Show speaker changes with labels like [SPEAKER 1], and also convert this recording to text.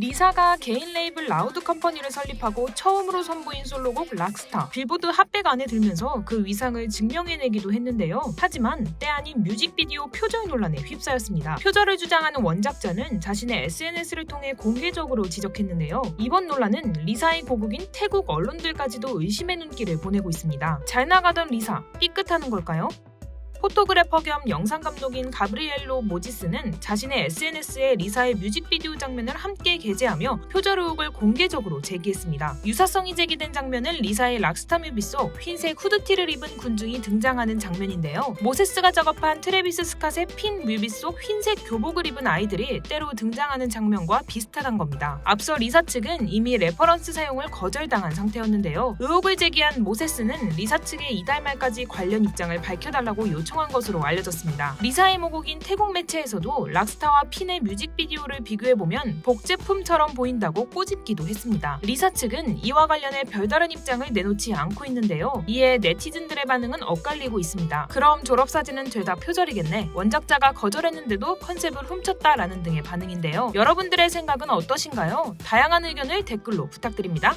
[SPEAKER 1] 리사가 개인 레이블 라우드 컴퍼니를 설립하고 처음으로 선보인 솔로곡 락스타 빌보드 핫백 안에 들면서 그 위상을 증명해내기도 했는데요. 하지만 때 아닌 뮤직비디오 표절 논란에 휩싸였습니다. 표절을 주장하는 원작자는 자신의 SNS를 통해 공개적으로 지적했는데요. 이번 논란은 리사의 고국인 태국 언론들까지도 의심의 눈길을 보내고 있습니다. 잘 나가던 리사 삐끗하는 걸까요? 포토그래퍼 겸 영상 감독인 가브리엘로 모지스는 자신의 SNS에 리사의 뮤직비디오 장면을 함께 게재하며 표절 의혹을 공개적으로 제기했습니다. 유사성이 제기된 장면은 리사의 락스타 뮤비 속 흰색 후드티를 입은 군중이 등장하는 장면인데요. 모세스가 작업한 트래비스 스캇의 핀 뮤비 속 흰색 교복을 입은 아이들이 때로 등장하는 장면과 비슷하단 겁니다. 앞서 리사 측은 이미 레퍼런스 사용을 거절당한 상태였는데요. 의혹을 제기한 모세스는 리사 측에 이달 말까지 관련 입장을 밝혀달라고 요청한 것으로 알려졌습니다. 리사의 모국인 태국 매체에서도 락스타와 핀의 뮤직비디오를 비교해보면 복제품처럼 보인다고 꼬집기도 했습니다. 리사 측은 이와 관련해 별다른 입장을 내놓지 않고 있는데요. 이에 네티즌들의 반응은 엇갈리고 있습니다. 그럼 졸업사진은 죄다 표절이겠네. 원작자가 거절했는데도 컨셉을 훔쳤다라는 등의 반응인데요. 여러분들의 생각은 어떠신가요? 다양한 의견을 댓글로 부탁드립니다.